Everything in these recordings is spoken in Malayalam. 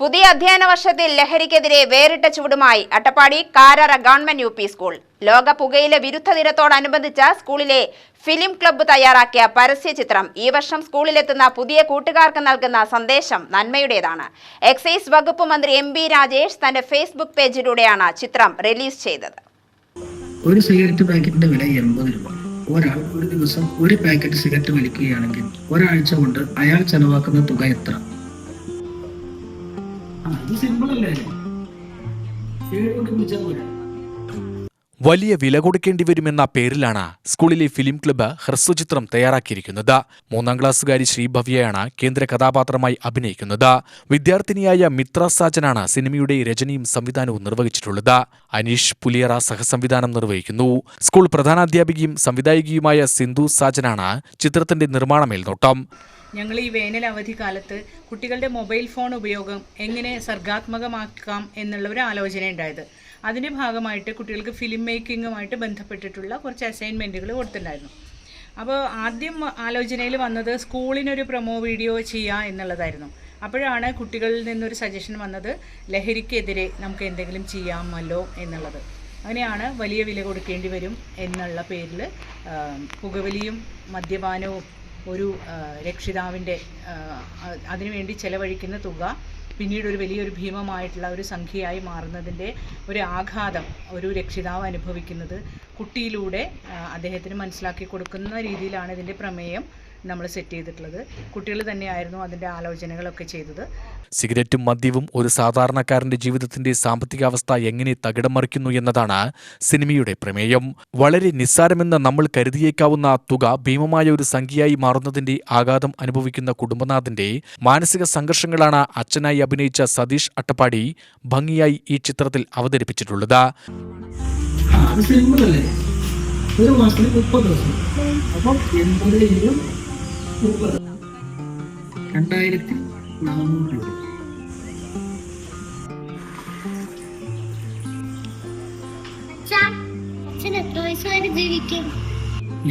പുതിയ അധ്യയന വർഷത്തിൽ ലഹരിക്കെതിരെ വേറിട്ട ചൂടുമായി Attappadi Karara government U P school. ലോക പുകയിലെ വിരുദ്ധ ദിനത്തോടനുബന്ധിച്ച സ്കൂളിലെ ഫിലിം ക്ലബ്ബ് തയ്യാറാക്കിയ പരസ്യ ചിത്രം ഈ വർഷം സ്കൂളിലെത്തുന്ന പുതിയ കൂട്ടുകാർക്ക് നൽകുന്ന സന്ദേശം നന്മയുടേതാണ്. എക്സൈസ് വകുപ്പ് മന്ത്രി എം ബി രാജേഷ് തന്റെ ഫേസ്ബുക്ക് പേജിലൂടെയാണ് ചിത്രം റിലീസ് ചെയ്തത്. ഒരു സിഗരറ്റ് പാക്കറ്റിന്റെ വില എൺപത് രൂപ. ഒരാൾ ഒരു ദിവസം ഒരു പാക്കറ്റ് സിഗരറ്റ് വലിക്കുകയാണെങ്കിൽ ഒരാഴ്ച കൊണ്ട് അയാൾ ചെലവാക്കുന്ന തുക എത്ര? സിമ്പിൾ അല്ലേ? വലിയ വില കൊടുക്കേണ്ടി വരുമെന്ന പേരിലാണ് സ്കൂളിലെ ഫിലിം ക്ലബ്ബ് ഹ്രസ്വചിത്രം തയ്യാറാക്കിയിരിക്കുന്നത്. മൂന്നാം ക്ലാസ്സുകാരി ശ്രീഭവ്യയാണ് കേന്ദ്ര കഥാപാത്രമായി അഭിനയിക്കുന്നത്. വിദ്യാർത്ഥിനിയായ മിത്ര സാജനാണ് സിനിമയുടെ രചനയും സംവിധാനവും നിർവഹിച്ചിട്ടുള്ളത്. അനീഷ് പുലിയറ സഹസംവിധാനം നിർവഹിക്കുന്നു. സ്കൂൾ പ്രധാനാധ്യാപികയും സംവിധായികയുമായ സിന്ധു സാജനാണ് ചിത്രത്തിന്റെ നിർമ്മാണ മേൽനോട്ടം ഞങ്ങൾ ഈ വേനൽ അവധി കാലത്ത് കുട്ടികളുടെ മൊബൈൽ ഫോൺ ഉപയോഗം എങ്ങനെ സർഗാത്മകമാക്കാം എന്നുള്ള ഒരു ആലോചന ഉണ്ടായത്. അതിന്റെ ഭാഗമായിട്ട് കുട്ടികൾക്ക് ഫിലിം മേക്കിങ്ങുമായിട്ട് ബന്ധപ്പെട്ടിട്ടുള്ള കുറച്ച് അസൈൻമെന്റുകൾ കൊടുത്തിട്ടുണ്ടായിരുന്നു. അപ്പോൾ ആദ്യം ആലോചനയിൽ വന്നത് സ്കൂളിനൊരു പ്രൊമോ വീഡിയോ ചെയ്യുക എന്നുള്ളതായിരുന്നു. അപ്പോഴാണ് കുട്ടികളിൽ നിന്നൊരു സജഷൻ വന്നത് ലഹരിക്കെതിരെ നമുക്ക് എന്തെങ്കിലും ചെയ്യാമല്ലോ എന്നുള്ളത്. അങ്ങനെയാണ് വലിയ വില കൊടുക്കേണ്ടി വരും എന്നുള്ള പേരിൽ പുകവലിയും മദ്യപാനവും ഒരു രക്ഷിതാവിന്റെ അതിനുവേണ്ടി ചെലവഴിക്കുന്ന തുക പിന്നീട് ഒരു വലിയൊരു ഭീമമായിട്ടുള്ള ഒരു സംഖ്യയായി മാറുന്നതിന്റെ ഒരു ആഘാതം ഒരു രക്ഷിതാവ് അനുഭവിക്കുന്നത് കുട്ടിയിലൂടെ അദ്ദേഹത്തിന് മനസ്സിലാക്കി കൊടുക്കുന്ന രീതിയിലാണ് ഇതിന്റെ പ്രമേയം. നമ്മൾ സെറ്റ് ചെയ്തിട്ടുള്ളത്. കുട്ടികൾ തന്നെയായിരുന്നു അതിന്റെ ആലോചനകളൊക്കെ ചെയ്തത്. സിഗരറ്റും മദ്യവും ഒരു സാധാരണക്കാരന്റെ ജീവിതത്തിന്റെ സാമ്പത്തികാവസ്ഥ എങ്ങനെ തകിടം മറിക്കുന്നു എന്നതാണ് സിനിമയുടെ പ്രമേയം. വളരെ നിസ്സാരമെന്ന് നമ്മൾ കരുതിയേക്കാവുന്ന തുക ഭീമമായ ഒരു സംഖ്യയായി മാറുന്നതിന്റെ ആഘാതം അനുഭവിക്കുന്ന കുടുംബനാഥന്റെ മാനസിക സംഘർഷങ്ങളാണ് അച്ഛനായി അഭിനയിച്ച സതീഷ് അട്ടപ്പാടി ഭംഗിയായി ഈ ചിത്രത്തിൽ അവതരിപ്പിച്ചിട്ടുള്ളത്. ഒരു മാസത്തിൽ മുപ്പത് ദിവസം. അപ്പം എൺപത് ഇന്റു മുപ്പത് രണ്ടായിരത്തി നാനൂറ് രൂപ.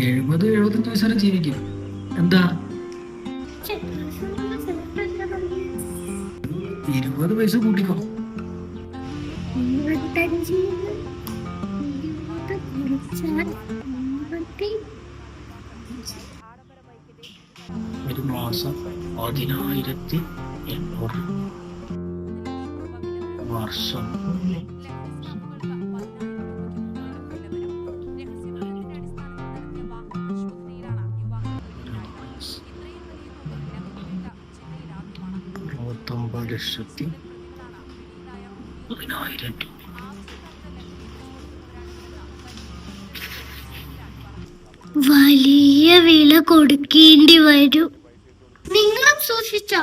എഴുപത് എഴുപത്തഞ്ച് വയസ്സ് വരെ ജീവിക്കും. എന്താ? ഇരുപത് വയസ്സ് കൂട്ടിക്കോ. മാസം പതിനായിരത്തി എണ്ണൂറ്. വർഷം. ലക്ഷത്തി പതിനായിരം രൂപ. വലിയ വില കൊടുക്കേണ്ടി വരും. നിങ്ങളും സൂക്ഷിച്ചോ.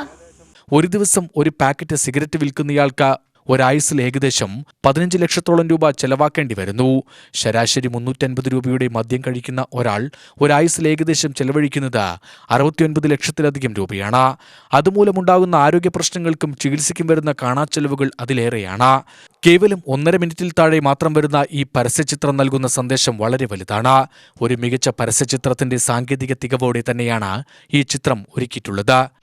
ഒരു ദിവസം ഒരു പാക്കറ്റ് സിഗരറ്റ് വിൽക്കുന്നയാൾക്ക് ഒരായുസിൽ ഏകദേശം പതിനഞ്ച് ലക്ഷത്തോളം രൂപ ചെലവാക്കേണ്ടി വരുന്നു. ശരാശരി മുന്നൂറ്റൻപത് രൂപയുടെ മദ്യം കഴിക്കുന്ന ഒരാൾ ഒരായുസിൽ ഏകദേശം ചെലവഴിക്കുന്നത് അറുപത്തിയൊൻപത് ലക്ഷത്തിലധികം രൂപയാണ്. അതുമൂലമുണ്ടാകുന്ന ആരോഗ്യ പ്രശ്നങ്ങൾക്കും ചികിത്സയ്ക്കും വരുന്ന കാണാച്ചെലവുകൾ അതിലേറെയാണ്. കേവലം ഒന്നര മിനിറ്റിൽ താഴെ മാത്രം വരുന്ന ഈ പരസ്യചിത്രം നൽകുന്ന സന്ദേശം വളരെ വലുതാണ്. ഒരു മികച്ച പരസ്യചിത്രത്തിന്റെ സാങ്കേതിക തികവോടെ തന്നെയാണ് ഈ ചിത്രം ഒരുക്കിയിട്ടുള്ളത്.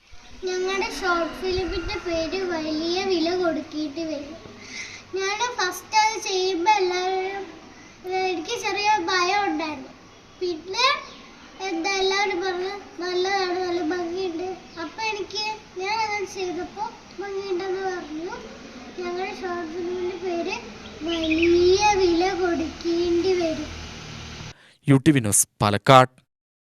വരും. ഞാൻ ഫസ്റ്റ് അത് ചെയ്യുമ്പോൾ എല്ലാവരും എനിക്ക് ചെറിയ ഭയം ഉണ്ടായിരുന്നു. പിന്നെ എന്താ എല്ലാവരും പറഞ്ഞു നല്ലതാണ് നല്ല ഭംഗിയുണ്ട്. അപ്പം എനിക്ക് ഞാൻ അത് ചെയ്തപ്പോൾ ഭംഗിയുണ്ടെന്ന് പറഞ്ഞു. ഞങ്ങളുടെ ഷോർട്ട് പേര് വലിയ വില കൊടുക്കേണ്ടി വരും. U T Vinos Palakkad.